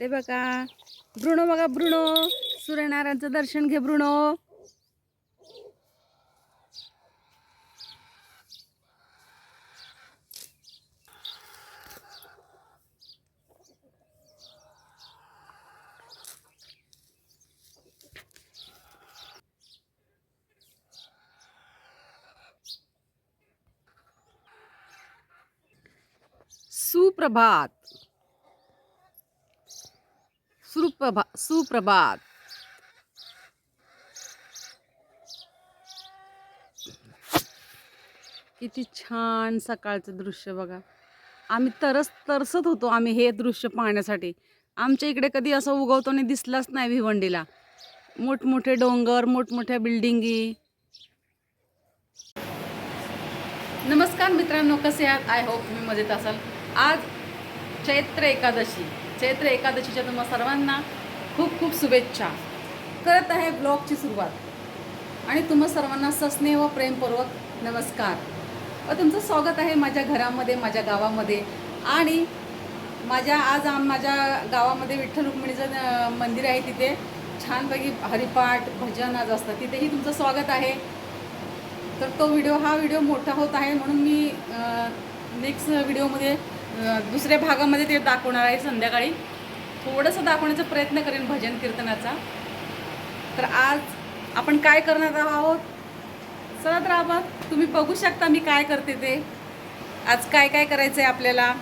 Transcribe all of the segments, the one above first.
ते बघा. ब्रुणो बघा ब्रुणो सूर्यनारायणचं दर्शन घे ब्रुणो सुप्रभात. सुप्रभा सुप्रभात. किती छान सकाळचं दृश्य बघा. आम्ही तरस तरसत होतो आम्ही हे दृश्य पाहण्यासाठी. आमच्या इकडे कधी असं उगवताना दिसलाच नाही भिवंडीला. मोठमोठे डोंगर मोठमोठ्या बिल्डिंगी. नमस्कार मित्रांनो कसे आहात? आय होप तुम्ही मजेत असाल. आज चैत्र एकादशी. चैत्र एकादशीच्या तुम्हा सर्वांना खूप खूप शुभेच्छा. करत आहे ब्लॉगची सुरुवात. आणि तुम्हा सर्वांना सस्नेह व प्रेमपूर्वक नमस्कार. व तुमचं स्वागत आहे माझ्या घरामध्ये माझ्या गावामध्ये. आणि माझ्या आज आम माझ्या गावामध्ये विठ्ठल रुक्मिणीचं मंदिर आहे तिथे. छानपैकी हरिपाठ भजन आज असतं तिथेही तुमचं स्वागत आहे. तर तो व्हिडिओ हा व्हिडिओ मोठा होत आहे म्हणून मी नेक्स्ट व्हिडिओमध्ये दुसऱ्या भागामध्ये ते दाखवणार आहे संध्याकाळी. थोडंसं दाखवण्याचा प्रयत्न करेन भजन कीर्तनाचा. तर आज आपण काय करणार आहोत? चला तर आपण तुम्ही बघू शकता मी काय करते ते. आज काय काय करायचं आहे आपल्याला?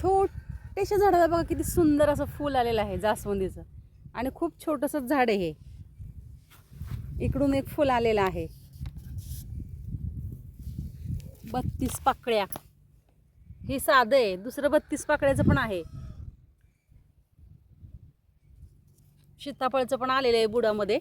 छोटेशा झाडाला बघा किती सुंदर असं फूल आलेलं आहे जास्वंदीचं. आणि खूप छोटंसं झाड आहे हे. इकडून एक फुल आलेलं आहे. बत्तीस पाकळ्या. हे साधं आहे. दुसरं बत्तीस पाकळ्याचं पण आहे. सीताफळचं पण आलेलं आहे बुडामध्ये.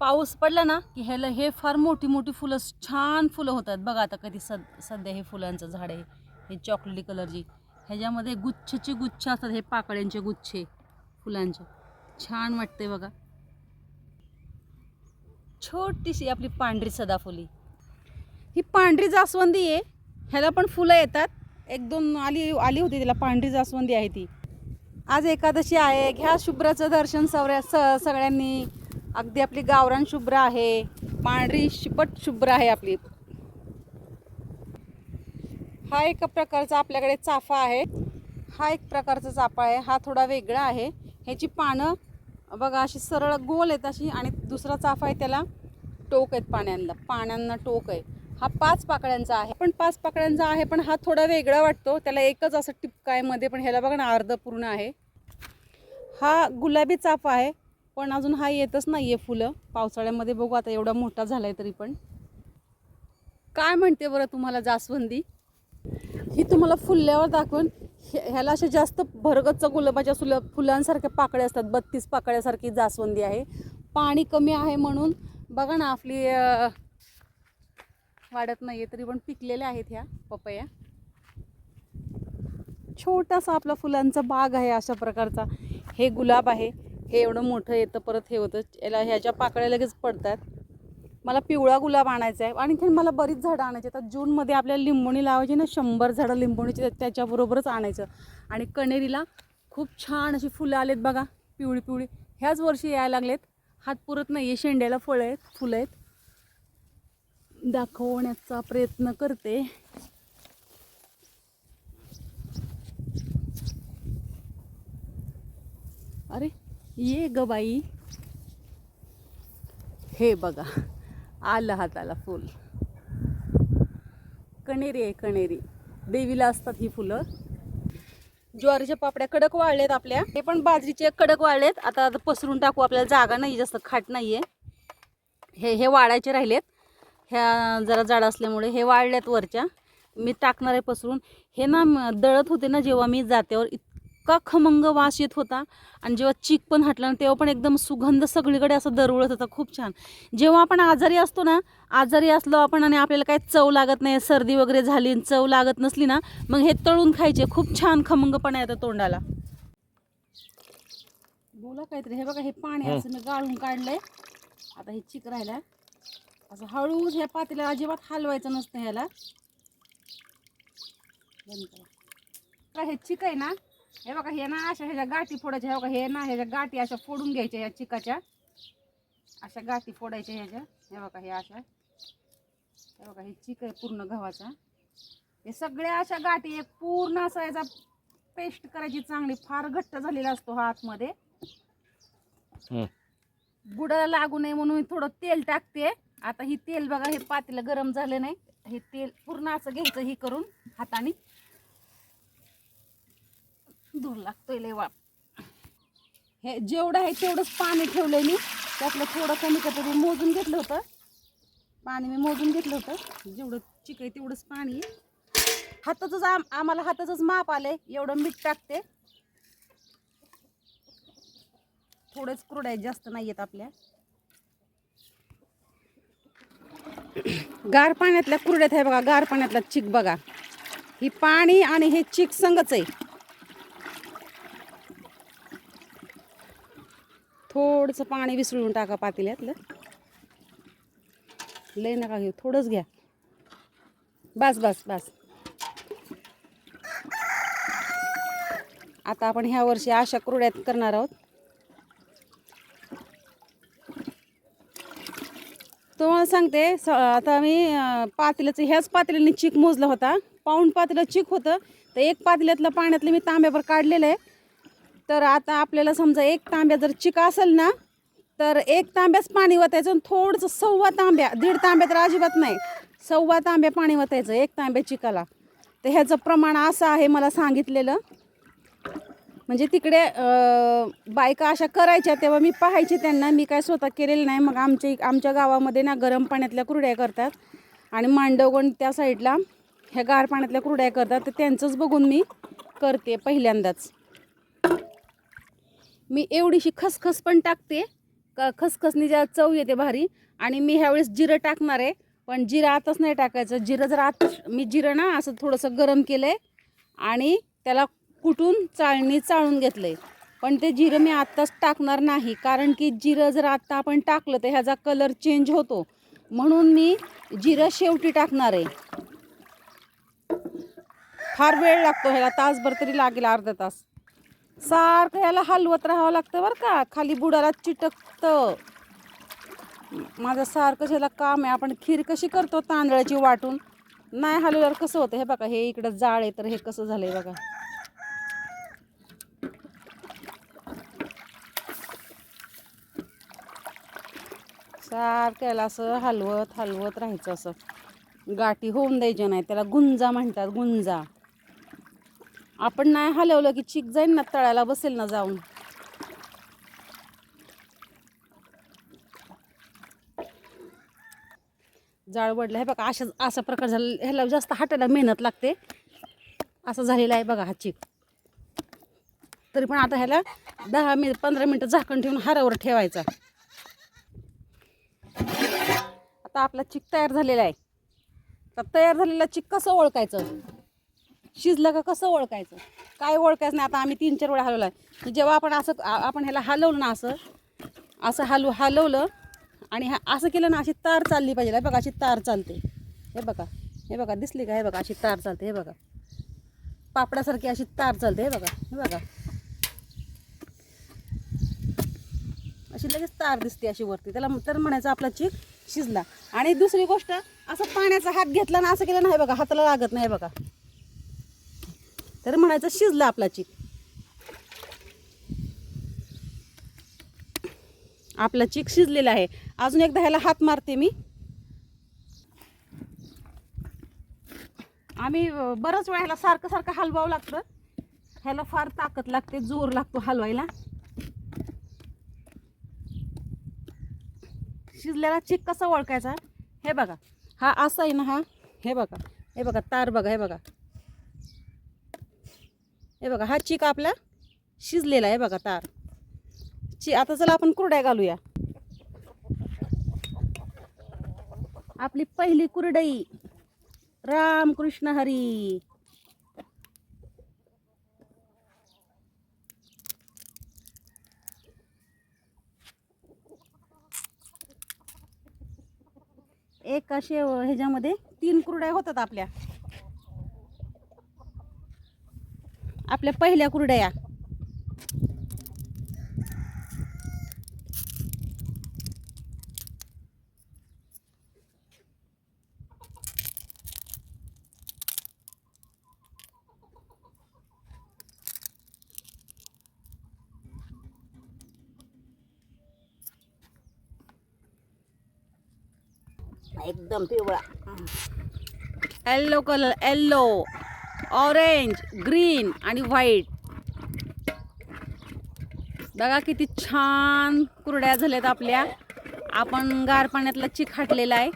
पाऊस पडला ना की ह्याला हे फार मोठी मोठी फुलं छान फुलं होतात. बघा आता कधी सद सध्या हे फुलांचं झाड आहे. हे चॉकलेटी कलरची. ह्याच्यामध्ये गुच्छचे गुच्छ असतात. हे पाकळ्यांचे गुच्छे फुलांचे. छान वाटते बघा. छोटीशी आपली पांढरी सदाफुली. ही पांढरी जास्वंदी आहे. ह्याला पण फुलं येतात. एक दोन आली आली होती तिला पांढरी जास्वंदी आहे ती. आज एकादशी आहे. घ्या शुभ्राचं दर्शन सवऱ्या स सगळ्यांनी. अगदी आपली गावरान शुभ्र आहे. पांढरी शिपट शुभ्र आहे आपली. हा एक प्रकारचा आपल्याकडे चाफा आहे. हा एक प्रकारचा चाफा आहे. हा थोडा वेगळा आहे. ह्याची पानं बघा अशी सरळ गोल आहेत अशी आणि दुसरा चाफा आहे त्याला टोक आहेत पाण्यांना. पाण्यांना टोक आहे. हा पाच पाकळ्यांचा आहे. पण पाच पाकळ्यांचा आहे पण हा थोडा वेगळा वाटतो. त्याला एकच असं टिपका आहे मध्ये पण ह्याला बघा ना अर्ध पूर्ण आहे. हा गुलाबी चाफा आहे पण अजून हा येतच नाही आहे फुलं. पावसाळ्यामध्ये बघू आता एवढा मोठा झाला आहे तरी पण. काय म्हणते बरं तुम्हाला जास्वंदी? ही तुम्हाला फुलल्यावर दाखवून. ह्याला असे जास्त भरगच्च गुलाबाच्या सुल फुलांसारख्या पाकळ्या असतात. बत्तीस पाकळ्यासारखी जास्वंदी आहे. पाणी कमी आहे म्हणून बघा ना आपली वाढत नाही आहे तरी पण पिकलेल्या आहेत ह्या पपया. छोटासा आपला फुलांचा बाग आहे अशा प्रकारचा. हे गुलाब आहे. हे एवढं मोठं येतं परत हे होतं. याला ह्याच्या पाकळ्या लगेच पडतात. मला पिवळा गुलाब आणायचा आहे. आणखी मला बरीच झाडं आणायची आता जूनमध्ये आपल्याला लिंबोणी लावायची ना शंभर झाडं लिंबोणीची त्याच्याबरोबरच आणायचं. आणि कणेरीला खूप छान अशी फुलं आलेत बघा पिवळी पिवळी. ह्याच वर्षी यायला लागलेत. हात पुरत नाही आहे शेंड्याला फळं आहेत फुलं आहेत. दाखवण्याचा प्रयत्न करते. अरे ये ग बाई. हे बघा. आलं हाताला फुल. कणेरी आहे कणेरी. देवीला असतात ही फुलं. ज्वारीच्या पापड्या कडक वाळलेत आपल्या. हे पण बाजरीचे कडक वाळलेत. आता आता पसरून टाकू आपल्याला जागा नाही जास्त खाट नाही आहे हे हे वाळायचे राहिलेत. ह्या जरा जाड असल्यामुळे हे वाळल्यात वरच्या. मी टाकणार आहे पसरून. हे ना दळत होते ना जेव्हा मी जात्यावर इतका खमंग वास येत होता. आणि जेव्हा चीक पण हटला ना तेव्हा पण एकदम सुगंध सगळीकडे असं दरवळत होता. खूप छान. जेव्हा आपण आजारी असतो ना आजारी असलो आपण आणि आपल्याला काही चव लागत नाही सर्दी वगैरे झाली चव लागत नसली ना मग हे तळून खायचे. खूप छान खमंगपणा येतं तोंडाला. बोला काहीतरी. हे बघा हे पाणी असं मी गाळून काढलंय. आता हे चिक राहिला असं हळूच ह्या पातेल्याला अजिबात हलवायचं नसतं ह्याला. हे चिक आहे ना? हे बघा हे ना अशा ह्याच्या गाठी फोडायच्या हे बघा हे ना ह्याच्या गाठी अशा फोडून घ्यायच्या ह्या चिकाच्या. अशा गाठी फोडायच्या ह्याच्या. हे बघा हे अशा. हे बघा हे चिक आहे पूर्ण गव्हाचा. हे सगळ्या अशा गाठी एक पूर्ण असा याचा पेस्ट करायची चांगली फार घट्ट झालेला असतो हा आतमध्ये. बुडाला लागू नये म्हणून मी थोडं तेल टाकते. आता ही तेल बघा हे पातेलं गरम झालं नाही. हे तेल पूर्ण असं घ्यायचं ही करून हाताने. धूर लागतोय लय वाप. हे जेवढं आहे तेवढंच पाणी ठेवलंय मी. त्यातलं थोडं कमी करतं मी मोजून घेतलं होतं. पाणी मी मोजून घेतलं होतं. जेवढं चिक आहे तेवढंच पाणी. हाताचंच आम आम्हाला हाताचंच माप आलंय. एवढं मीठ टाकते. थोडेच क्रूड आहेत जास्त नाही आहेत आपल्या. गार पाण्यातल्या कुरड्यात आहे बघा. गार पाण्यातला चिक बघा. ही पाणी आणि हे चिक संगच आहे. थोडंसं पाणी विसळून टाका पातेल्यातलं. लय नका घेऊ थोडंच घ्या. बस बस बस. आता आपण ह्या वर्षी अशा कुरड्यात करणार आहोत. तुम्हाला सांगते स आता मी पातेल्याचं ह्याच पातेल्याने चिक मोजला होता. पाऊंड पातेलं चीक होतं. तर एक पातेल्यातलं पाण्यातलं मी तांब्यावर काढलेलं आहे. तर आता आपल्याला समजा एक तांब्या जर चिका असेल ना तर एक तांब्याच पाणी वतायचं आणि थोडंसं सव्वा तांब्या दीड तांब्या तर अजिबात नाही. सव्वा तांब्या पाणी वतायचं एक तांब्या चिकाला. तर ह्याचं प्रमाण असं आहे मला सांगितलेलं. म्हणजे तिकडे बायका अशा करायच्या तेव्हा मी पाहायची त्यांना. मी काय स्वतः केलेलं नाही. मग आमच्या आमच्या गावामध्ये ना गरम पाण्यातल्या कुरड्या करतात. आणि मांडवगण त्या साईडला ह्या गार पाण्यातल्या कुरड्या करतात. तर त्यांचंच बघून मी करते पहिल्यांदाच. मी एवढीशी खसखस पण टाकते. क खसखसनी ज्या चव येते भारी. आणि मी ह्यावेळेस जिरं टाकणार आहे. पण जिरं आताच नाही टाकायचं. जिरं जर आत मी जिरं ना असं थोडंसं गरम केलं आहे आणि त्याला कुटून चाळणी चाळून घेतलं आहे पण ते जिरं मी आत्ताच टाकणार नाही. कारण की जिरं जर आत्ता आपण टाकलं तर ह्याचा कलर चेंज होतो. म्हणून मी जिरं शेवटी टाकणार आहे. फार वेळ लागतो ह्याला. तासभर तरी लागेल अर्धा तास. सारखं याला हलवत राहावं लागतं बरं का. खाली बुडाला चिटकतं. माझं सारखं ह्याला काम आहे. आपण खीर कशी करतो तांदळाची वाटून? नाही हलवल्यावर कसं होतं? हे बघा हे इकडं जाळ आहे तर हे कसं झालंय बघा. सारखं याला असं हलवत हलवत राहायचं असं. गाठी होऊन द्यायच्या नाही. त्याला गुंजा म्हणतात गुंजा. आपण नाही हलवलं की चिक जाईन ना तळायला बसेल ना जाऊन. जाळ वडलं हे बघा अशा असा प्रकार झाला. ह्याला जास्त हाटायला मेहनत लागते. असं झालेलं आहे बघा हा चिक. तरी पण आता ह्याला दहा मिनिट पंधरा मिनटं झाकण ठेवून हारावर ठेवायचा. आता आपला चिक तयार झालेला आहे. तर तयार झालेला चिक कसं ओळखायचं? शिजलं का कसं ओळखायचं? काय ओळखायचं नाही? आता आम्ही तीन चार वेळा हलवला आहे जेव्हा आपण असं आपण ह्याला हलवलं ना असं असं हलव हलवलं आणि हा असं केलं ना अशी तार चालली पाहिजे. हे बघा अशी तार चालते. हे बघा हे बघा दिसली का? हे बघा अशी तार चालते. हे बघा. पापडासारखी अशी तार चालते. हे बघा हे बघा. अशी लगेच तार दिसते अशी वरती. त्याला तर म्हणायचं आपला चीक शिजला. आणि दुसरी गोष्ट असं पाण्याचा हात घेतला ना असं केलं नाही बघा हाताला लागत नाही बघा. तर म्हणायचं शिजला आपला चिक आपला चिक शिजलेला आहे. अजून एकदा ह्याला हात मारते मी. आम्ही बरंच वेळा ह्याला सारखं सारखं हलवावं लागतं. ह्याला फार ताकद लागते जोर लागतो हलवायला. शिजलेला चिक कसा ओळखायचा हे बघा. हा असा आहे ना हा. हे बघा. हे बघा तार बघा हे बघा. हे बघा हा चिक आपला शिजलेला आहे बघा तार. ची आता चला आपण कुरड्या घालूया. आपली पहिली कुरडई. रामकृष्ण हरी. एक असे ह्याच्यामध्ये तीन कुरड्या होतात आपल्या. आपल्या पहिल्या कुरड्या. एकदम पिवळा. Yellow colour yellow orange green आणि व्हाईट. बघा किती छान कुरड्या झाल्यात आपल्या. आपण गार पाण्यातला चिखाटलेला आहे.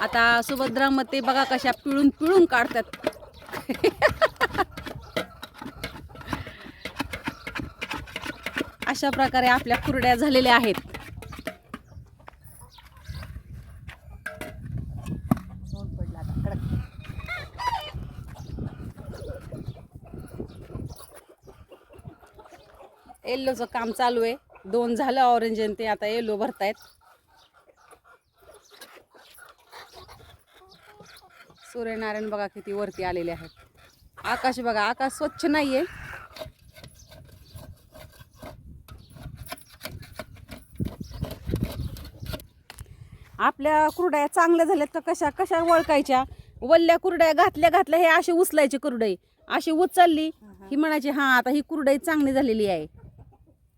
आता सुभद्रामध्ये बघा कशा पिळून पिळून काढतात. अशा प्रकारे आपल्या कुरड्या झालेल्या आहेत ऊन पडला आता कडक येल्लोचं काम चालू आहे. दोन झालं ऑरेंज आणि ते आता येल्लो भरतायत. सूर्यनारायण बघा किती वरती आलेले आहेत. आकाश बघा आकाश स्वच्छ नाहीये. आपल्या कुरड्या चांगल्या झाल्यात का कशा कशा ओळखायच्या वल्ल्या कुरड्या घातल्या घातल्या हे असे उचलायचे कुरडई. अशी उचलली की म्हणायची हां आता ही कुरडई चांगली झालेली आहे.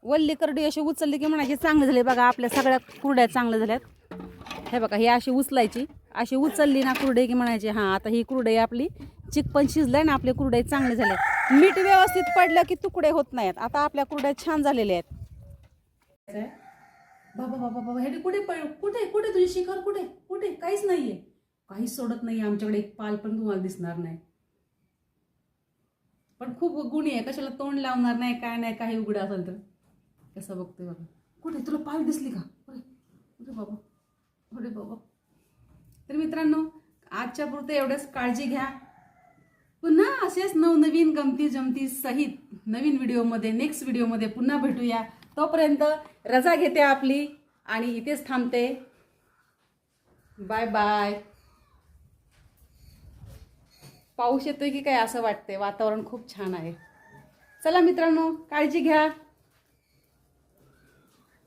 वल्ली करडी अशी उचलली की म्हणायची चांगली झाली बघा आपल्या सगळ्या कुरड्या चांगल्या झाल्यात. हे बघा ही अशी उचलायची. अशी उचलली ना कुरडई की म्हणायची हां आता ही कुरडई आपली चिकपण शिजलाय ना आपले कुरडई चांगले झाले मीठ व्यवस्थित पडलं की तुकडे होत नाहीत. आता आपल्या कुरड्या छान झालेल्या आहेत. बाबा बाबा बाबा हे कुठे कुठे कुठे तुझी शिखर कुठे? कुठे? काहीच नाहीये. काहीच सोडत नाही आमच्याकडे एक पाल पण तुम्हाला दिसणार नाही. पण खूप गुणी आहे. कशाला तोंड लावणार नाही काय नाही काही उघडं असेल तर. कसं बघतोय बघा. कुठे? तुला पाय दिसली का? अरे अरे बाबा. अरे बाबा. तर मित्रांनो आजच्या पुरतं एवढंच काळजी घ्या. पुन्हा असेच नवनवीन गमती जमती सहित नवीन व्हिडिओमध्ये नेक्स्ट व्हिडिओमध्ये पुन्हा भेटूया. तोपर्यंत रजा घेते आपली आणि इथेच थांबते. बाय बाय पाऊस येतोय की काय असं वाटतंय? वातावरण खूप छान आहे. चला मित्रांनो काळजी घ्या.